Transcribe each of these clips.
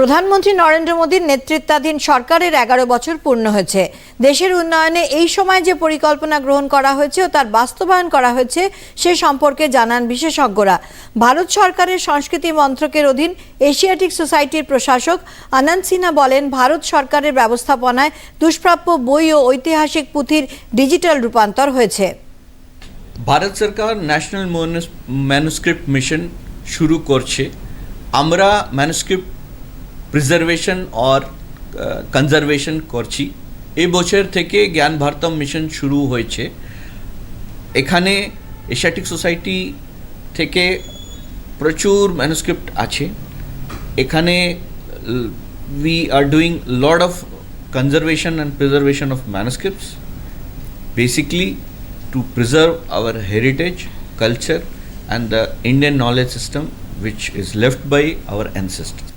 প্রধানমন্ত্রী নরেন্দ্র মোদীর নেতৃত্বাধীন সরকারের এগারো বছর পূর্ণ হয়েছে। দেশের উন্নয়নে এই সময় যে পরিকল্পনা গ্রহণ করা হয়েছে ও তার বাস্তবায়ন করা হয়েছে, সে সম্পর্কে জানান বিশেষজ্ঞরা। ভারত সরকারের সংস্কৃতি মন্ত্রকের অধীন এশিয়াটিক সোসাইটির প্রশাসক আনন্দ সিনহা বলেন, ভারত সরকারের ব্যবস্থাপনায় দুষ্প্রাপ্য বই ও ঐতিহাসিক পুঁথির ডিজিটাল রূপান্তর হয়েছে। ভারত সরকার ন্যাশনাল ম্যানুস্ক্রিপ্ট মিশন শুরু করছে। আমরা ম্যানুস্ক্রিপ্ট প্রিজার্ভেশন আর কনজারভেশন করছি। এই বছর থেকে জ্ঞান ভারতম মিশন শুরু হয়েছে। এখানে এশিয়াটিক সোসাইটি থেকে প্রচুর ম্যানুস্ক্রিপ্ট আছে। এখানে we are doing lot of conservation and preservation of manuscripts basically to preserve our heritage, culture, and the Indian knowledge system which is left by our ancestors.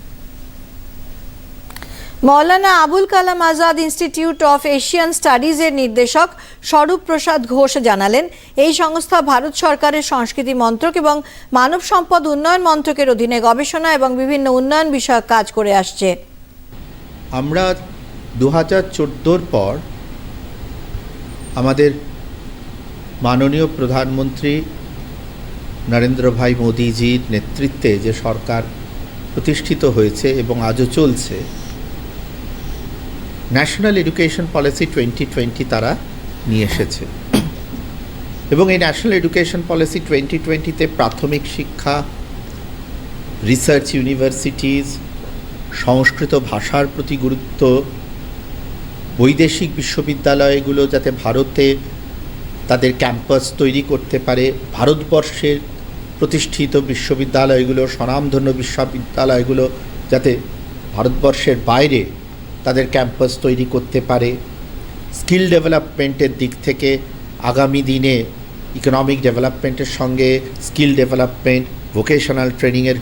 Maulana Abul Kalam Azad institute of Asian স্টাডিজের নির্দেশক স্বরূপ প্রসাদ ঘোষ জানালেন, এই সংস্থা ভারত সরকারের সংস্কৃতি মন্ত্রক এবং মানব সম্পদ উন্নয়ন মন্ত্রকের অধীনে গবেষণা এবং বিভিন্ন উন্নয়ন বিষয়ক কাজ করে আসছে। আমরা দু হাজার চোদ্দোর পর আমাদের মাননীয় প্রধানমন্ত্রী নরেন্দ্র ভাই মোদিজির নেতৃত্বে যে সরকার প্রতিষ্ঠিত হয়েছে এবং আজও চলছে national education policy twenty twenty তারা নিয়ে এসেছে। এবং এই ন্যাশনাল এডুকেশন পলিসি টোয়েন্টি টোয়েন্টিতে প্রাথমিক শিক্ষা রিসার্চ ইউনিভার্সিটিজ সংস্কৃত ভাষার প্রতি গুরুত্ব, বৈদেশিক বিশ্ববিদ্যালয়গুলো যাতে ভারতে তাদের ক্যাম্পাস তৈরি করতে পারে, ভারতবর্ষের প্রতিষ্ঠিত বিশ্ববিদ্যালয়গুলো, স্বনামধন্য বিশ্ববিদ্যালয়গুলো যাতে ভারতবর্ষের বাইরে তাদের ক্যাম্পাস তৈরি করতে পারে। স্কিল ডেভেলপমেন্টের দিক থেকে আগামী দিনে ইকোনমিক ডেভেলপমেন্টের সঙ্গে স্কিল ডেভেলপমেন্ট ভোকেশনাল ট্রেনিংয়ের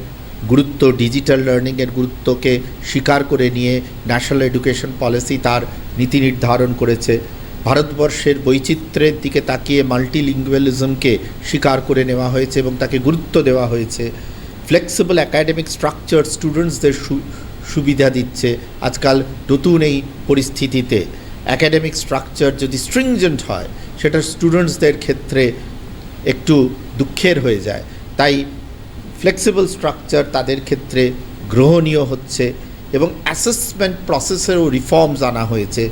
গুরুত্ব ডিজিটাল লার্নিংয়ের গুরুত্বকে স্বীকার করে নিয়ে ন্যাশনাল এডুকেশন পলিসি তার নীতি নির্ধারণ করেছে। ভারতবর্ষের বৈচিত্র্যের দিকে তাকিয়ে মাল্টিলিঙ্গুয়ালিজমকে স্বীকার করে নেওয়া হয়েছে এবং তাকে গুরুত্ব দেওয়া হয়েছে। ফ্লেক্সিবল অ্যাকাডেমিক স্ট্রাকচার স্টুডেন্টসদের সুবিধা দিচ্ছে। আজকাল নতুন এই পরিস্থিতিতে অ্যাকাডেমিক স্ট্রাকচার যদি স্ট্রিংজেন্ট হয়, সেটা স্টুডেন্টসদের ক্ষেত্রে একটু দুঃখের হয়ে যায়। তাই ফ্লেক্সিবল স্ট্রাকচার তাদের ক্ষেত্রে গ্রহণীয় হচ্ছে এবং অ্যাসেসমেন্ট প্রসেসেরও রিফর্মস আনা হয়েছে।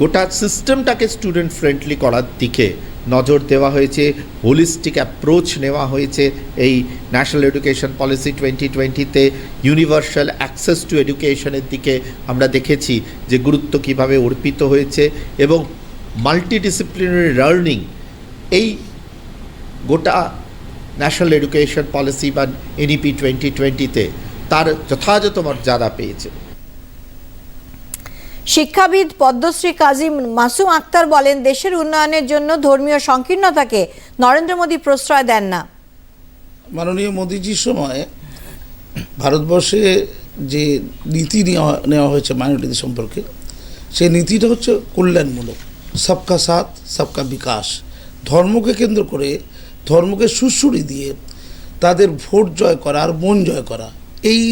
গোটা সিস্টেমটাকে স্টুডেন্ট ফ্রেন্ডলি করার দিকে নজর দেওয়া হয়েছে হোলিস্টিক অ্যাপ্রোচ নেওয়া হয়েছে এই ন্যাশনাল এডুকেশন পলিসি টোয়েন্টি টোয়েন্টিতে ইউনিভার্সাল অ্যাক্সেস টু এডুকেশনের দিকে আমরা দেখেছি যে গুরুত্ব কীভাবে অর্পিত হয়েছে এবং মাল্টিডিসিপ্লিনারি লার্নিং এই গোটা ন্যাশনাল এডুকেশন পলিসি বা এনইপি টোয়েন্টি টোয়েন্টিতে তার যথাযথ মর্যাদা পেয়েছে। শিক্ষাবিদ পদ্মশ্রী কাজী মাসুম আক্তার বলেন, দেশের উন্নয়নের জন্য ধর্মীয় সংকীর্ণতাকে নরেন্দ্র মোদী প্রশ্রয় দেন না। মাননীয় মোদীজির সময় ভারতবর্ষে যে নীতি নেওয়া নেওয়া হয়েছে মাইনরিটিদের সম্পর্কে, সেই নীতিটা হচ্ছে কল্যাণমূলক। সবকা সাথ, সবকা বিকাশ। ধর্মকে কেন্দ্র করে, ধর্মকে সুশ্রুড়ি দিয়ে তাদের ভোট জয় করা আর মন জয় করা, এই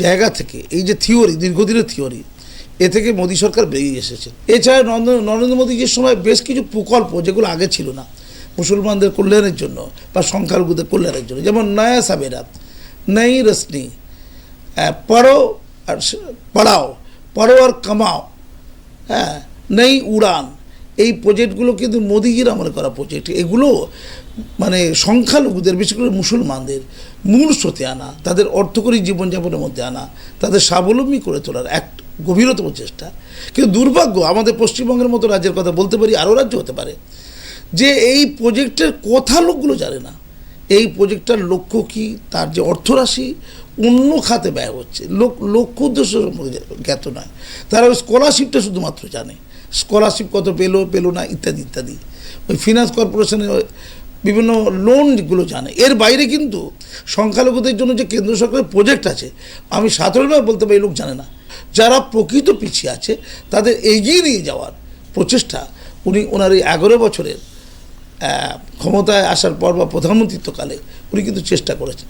জায়গা থেকে, এই যে থিওরি দীর্ঘদিনের থিওরি এ থেকে মোদী সরকার বেরিয়ে এসেছে। এছাড়া নরেন্দ্র নরেন্দ্র মোদীজির সময় বেশ কিছু প্রকল্প যেগুলো আগে ছিল না মুসলমানদের কল্যাণের জন্য বা সংখ্যালঘুদের কল্যাণের জন্য যেমন নয়া সাবেরা নই আহ, পড়ো আর পড়াও পড়ো আর কামাও হ্যাঁ নেই উড়ান এই প্রজেক্টগুলো কিন্তু মোদিজির আমলে করা প্রজেক্ট। এগুলো মানে সংখ্যালঘুদের বিশেষ করে মুসলমানদের মূল স্রোতে আনা তাদের অর্থকরী জীবনযাপনের মধ্যে আনা তাদের স্বাবলম্বী করে তোলার এক গভীরতম চেষ্টা। কিন্তু দুর্ভাগ্য, আমাদের পশ্চিমবঙ্গের মতো রাজ্যের কথা বলতে পারি, আরও রাজ্য হতে পারে, যে এই প্রজেক্টের কথা লোকগুলো জানে না। এই প্রজেক্টটার লক্ষ্য কি? তার যে অর্থরাশি, অন্য খাতে ব্যয় হচ্ছে। লোক, লক্ষ্য উদ্দেশ্য জ্ঞাত নয়। তারা ওই স্কলারশিপটা শুধুমাত্র জানে। স্কলারশিপ কত পেল পেল না, ইত্যাদি ইত্যাদি। ওই ফিনান্স কর্পোরেশনের বিভিন্ন লোনগুলো জানে। এর বাইরে কিন্তু সংখ্যালঘুদের জন্য যে কেন্দ্র সরকারের প্রজেক্ট আছে, আমি সাধারণভাবে বলতে পারি লোক জানে না। যারা প্রকৃত পিছিয়ে আছে, তাদের এগিয়ে নিয়ে যাওয়ার প্রচেষ্টা উনি ওনার এই এগারো বছরের ক্ষমতায় আসার পর বা প্রধানমন্ত্রিত্বকালে উনি কিন্তু চেষ্টা করেছেন।